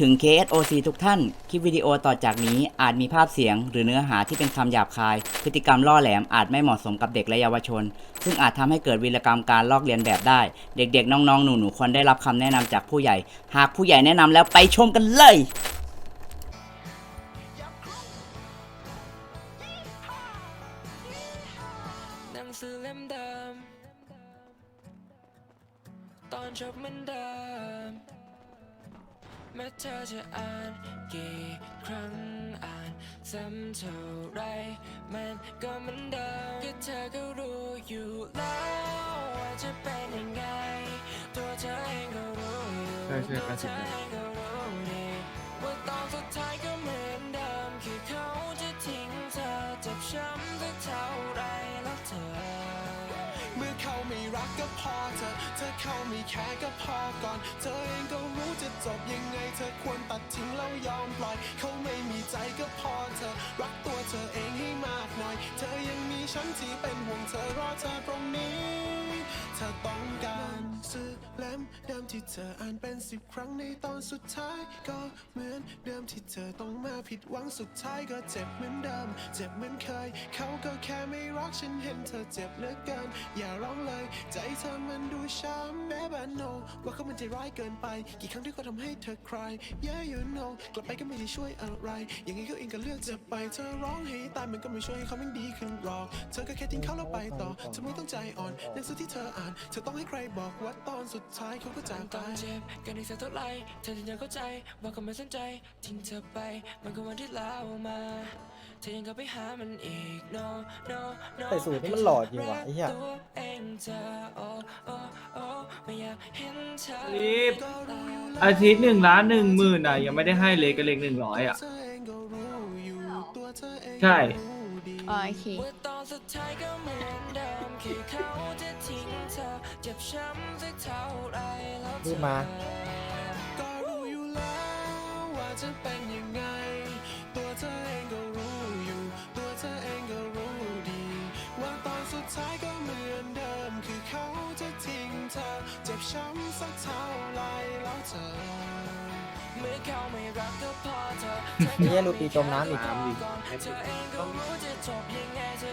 ถึง KSOC ทุกท่าน คลิปวิดีโอต่อจากนี้อาจมีภาพเสียง หรือเนื้อหาที่เป็นคำหยาบคาย พฤติกรรมล่อแหลมอาจไม่เหมาะสมกับเด็กและเยาวชน ซึ่งอาจทำให้เกิดวีรกรรมการลอกเลียนแบบได้ เด็กๆ น้องๆ หนูๆ ควรได้รับคำแนะนำจากผู้ใหญ่ หากผู้ใหญ่แนะนำแล้วไปชมกันเลยหนังสือเล่มเดิมตอนจบมือน แม้เธอจะอ่านกี่ครั้งอ่านซ้ำเท่าไร มันก็เหมือนเดิมก็เธอก็รู้อยู่แล้วว่าจะเป็นยังไง ตัวเธอเองก็รู้อยู่ใช่ใช่ตัวเธอเองก็รู้ดีว่าตอนสุดท้ายก็เหมือนเดิมคือเขาจะทิ้งเธอเจ็บช้ำสักเท่าไรแล้วเธอ เมื่อเขาไม่รักก็พอ เธอเข้าไม่แค่ก็พอก่อน เธอเองก็รู้จะจบยังไง เธอควรตัดทิ้งแล้วยอมปล่อย เขาไม่มีใจก็พอเธอ รักตัวเธอเองให้มากหน่อย เธอยังมีฉันที่เป็นห่วงเธอรอเธอตรงนี้ เธอต้องการ สื่อเล่มเดิมที่เธออ่านเป็นสิบครั้งในตอนสุดท้าย ก็เหมือนเดิมที่เธอต้องมาผิดหวังสุดท้ายก็เจ็บเหมือนเดิม เจ็บเหมือนเคย เขาก็แค่ไม่รักฉันเห็นเธอเจ็บเหลือเกิน อย่าร้องเลย ใจเธอมันดูช้ำแม้บ้านโนว่าเขามันใจร้ายเกินไป กี่ครั้งที่เขาทำให้เธอ cry yeah you know กลับไปก็ไม่ได้ช่วยอะไร อย่างงี้เขาเองก็เลือกจะไปเธอร้องให้ตายมันก็ไม่ช่วยให้เขาไม่ดีขึ้นหรอก เธอก็แค่ทิ้งเขาแล้วไปต่อเธอไม่ต้องใจอ่อนหนังสือที่เธออ่าน เธอต้องให้ใครบอกว่าตอนสุดท้ายเขาก็จากตไปอนเจ็บกันอีกสักเท่าไหรเธอถึงจะเข้าใจว่าเขาไม่สนใจทิ้งเธอไปมันก็วันที่แล้วมาเธอยังกลับไปหามันอีก no no no แต่สูตรนี่มันหล่อจริงว่ะไอ้เหี้ยรักตัวเองเธอ oh oh oh ไม่อยากเห็นเธอรีบอาทิตย์หนึ่งล้านหนึ่งหมื่นอะ ยังไม่ได้ให้เลยก็เลขหนึ่งร้อยอะเธอเองก็รู้อยู่ตัวเธอเองก็ใช่รู้ดีอ๋อโอเค ว่าตอนสุดท้ายก็เหมือนเดิมแค่เขาจะทิ้งเธอเจ็บช้ำสักเท่าไรแล้วเธรีอบมา ก็รู้อยู่แล้วว่าจะเป็นยังไง ตัวเธอเองก็รู้อยู่ ตัวเธอเองก็รู้ดี ว่าตอนสุดท้ายก็เหมือนเดิม คือเขาจะทิ้งเธอ เจ็บช้ำสักเท่าไรแล้วเธอ เมื่อเขาไม่รักก็พอเธอไอ้เหี้ยลูกปีจมน้ำอีกเธอเองก็รู้จะจบยังไงเธอ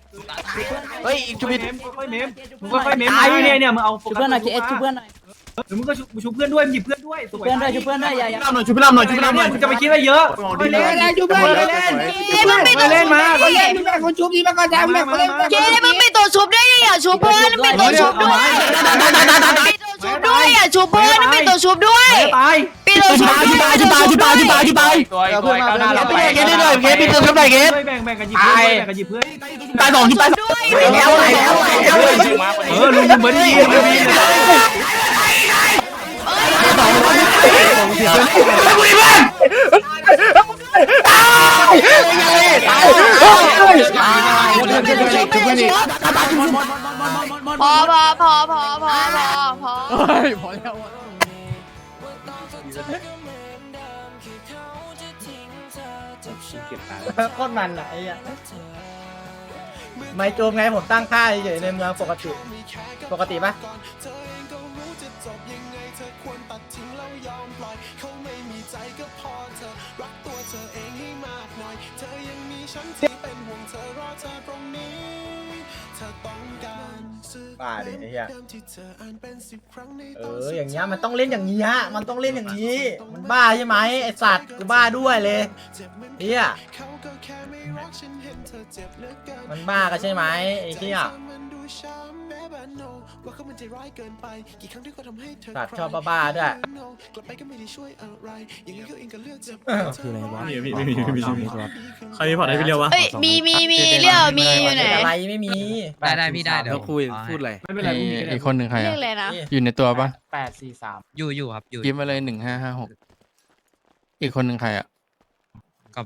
เฮ้ยชุบิด ค่อยๆเมมมึงค่อยๆเมมไอ้เนี่ยเนี่ยมึงเอาโฟชุบกัสเพื่อนหน่อยเคเอสชุบเพื่อนหน่อยหรือมึงก็ชุบเพื่อนด้วยหยิบเพื่อนด้วยสวยเพื่อนด้วยชุบเพื่อนด้วยอย่าอย่าลำหน่อยชุบพี่ลำหน่อยชุบพี่ลำหน่อยมึงจะไปคิดอะไรเยอะค่อยเล่น ชุบเพื่อนเล่นค่อยเล่นมาค่อยเล่นเกมึงปิดตัวชุบด้วยอย่าชุบเพื่อนปิดตัวชุบด้วยปิดตัวชุบด้วยอย่าชุบเพื่ ตายปิดตัวชุบชุบตายชุบตาชุบตายชุบตายชุบตายตัวตัวก้าวหน้าเราไปเกตได้เลยเกตพี่เติมเท่าไหร่เกตแบ่งแบ่งกันหยิบเพื่อนแบ่งกันหยิบเพื่อนตายสองชุบตายด้วยแล้วแล้วแล้วเออลุงเหมือนดีเหมือนดีเลยกูอีเวนตายตายตายชุบเพื่อนอีกชุบเพื่อนอีกพอพอพอพอ เฮ้ยพอแล้วโคตรมันอะไอ้เหี้ยไม่โจมไงผมตั้งค่าเฉยๆในเมืองปกติ ปกติปะเธอเองก็รู้จะจบยังไงเธองแล้วยอมปล่อยเขาร บ้าดิไอ้เหี้ยเอออย่างเงี้ยมันต้องเล่นอย่างนี้ฮะมันต้องเล่นอย่างนี้ มันบ้าใช่ไหมไอสัตว์กูบ้าด้วยเลยเหี้ยมันบ้ากันใช่ไหมไอ้เหี้ย มันดูช้ำแม้บ้านโนว่าเขามันใจร้ายเกินไป กี่ครั้งที่เขาทำให้เธอสัตว์ชอบบ้าๆด้วยกลับไปก็ไม่ได้ช่วยอะไร อย่างนี้เขาเองก็เลือกจะคืออะไรวะไม่มีไม่มีไม่มีใครมีพอร์ตให้พี่เลี้ยววะเอ้ยมีมีมีเรียกมีอยู่ไหนอะไรไม่มีได้ได้พี่ได้เดี๋ยวแล้วคุยพูดอะไรไม่เป็นไรมึงมีอีกคนหนึ่งใครเรียอะกเลยนะอยู่ในตัวปะแปดสี่สามอยู่อยู่ครับอยู่ยิ้มมาเลยหนึ่งห้าห้าหกอีกคนหนึ่งใครอะกับ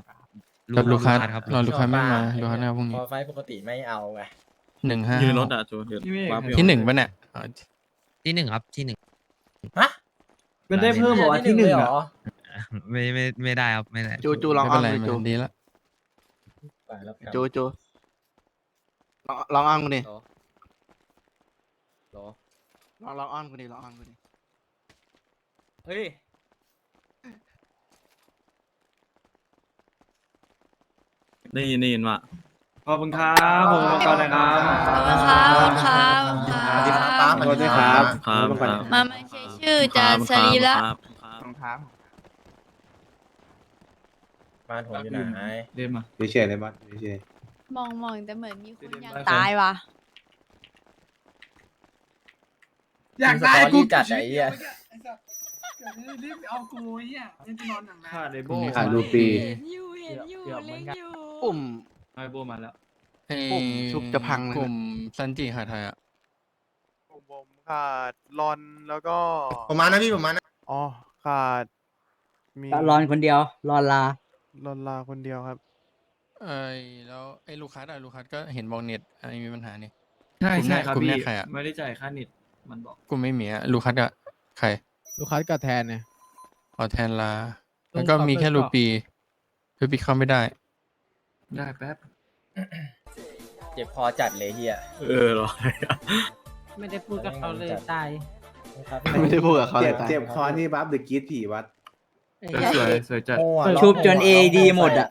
กับลูกค้าครับรอลูกค้าไม่มาลูกค้าหน้าพรุ่งพนี้อไฟปกติไม่เอาไง หนึ่งห้าอยู่ในรถอะจูเดี๋ยววาร์ปที่หนึ่งปะเนี่ยอ๋อที่หนึ่งครับที่หนึ่งฮะมันได้เพิ่มบอกว่าที่หนึ่งเลยอะเหรอไม่ไม่ไม่ได้ครับไม่ได้จูจูลองไม่อ้าเป็นงไรดูจูมันดีละไปแล้วกันจูจูลองลองอ้างกูดิลองลองอ้างกูดิลองอ้างกูดิเฮ้ยได้ยินได้ยินว่า ขอบคุณครับผมขอบคุณนะครับขอบคุณครับขอบคุณครับขอบคุณครับสวัสดีครับครับครับ มามาเช็คชื่อจานสรีละครับครับบ้านผมอยู่ไหนเรียนมาเฉยเลยบัสเฉยมองมองแต่เหมือนมีคนอยากตายว่ะ อยากได้กูสตอรี่จัดไอ้เหี้ย รีบเอากูไอ้เหี้ยเล่นจะนอนหนังนะค่าเดพโบรุ่งนี้ขาดรูปี เห็นอยู่เห็นอยู่เล่นอยู่ ปุ่ม ไอโบมาแล้วเอ้ยปุ่มชุบจะพังเลยนะ กลุ่มซันจิขาไทยอะผมผมขาดรอนแล้วก็ผมมานะพี่ผมมานะอ๋อขาด มีรอนคนเดียว รอนลา รอนลาคนเดียวครับเอ้ยแล้วไอ้ลูกค้าอะลูกค้าก็เห็นบอกเน็ตอะไรมีปัญหานี่ ใช่ใช่ครับกลุ่มพี่แรกใครอะ ไม่ได้จ่ายค่าเน็ตมันบอกกูไม่มีอะลูกค้าอะใครลูกค้ากับแทนเนี่ย ขอแทนลา แล้วก็มีแค่รูปีรูปีเข้าไม่ได้ ได้แป๊บ เจ็บคอจัดเลยเฮียเออเหรอไม่ได้พูดกับเขาเลยตายไม่ได้พูดกับเขาเลยเจ็บคอนี่บัฟเดอะกีดผีวัดสวยสวยจัด โอ้อะชุบจนร้งเอโหดีหมดอะ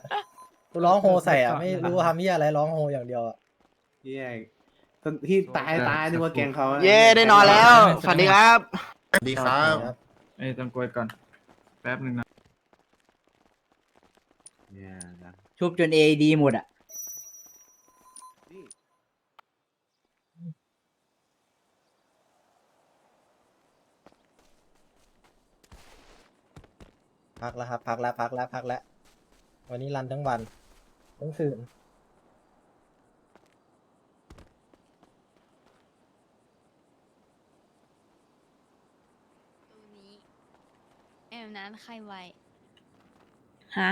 กูร้องโฮใส่อะไม่รู้ทำเหี้ยอะไรร้องโฮอย่างเดียวอะที่ที่ตายตายนึกว่าแกงเขาเย้ได้นอนแล้ว สวัสดีครับ สวัสดีครับ ไอ้ต้องกวยก่อน แป๊บหนึ่งนะ ชุบจนเอดีหมดอะ พักแล้วครับ พักแล้วพักแล้วพักแล้ว วันนี้รันทั้งวัน ทั้งคืนตัวนี้แอมนั้นใครไวฮะ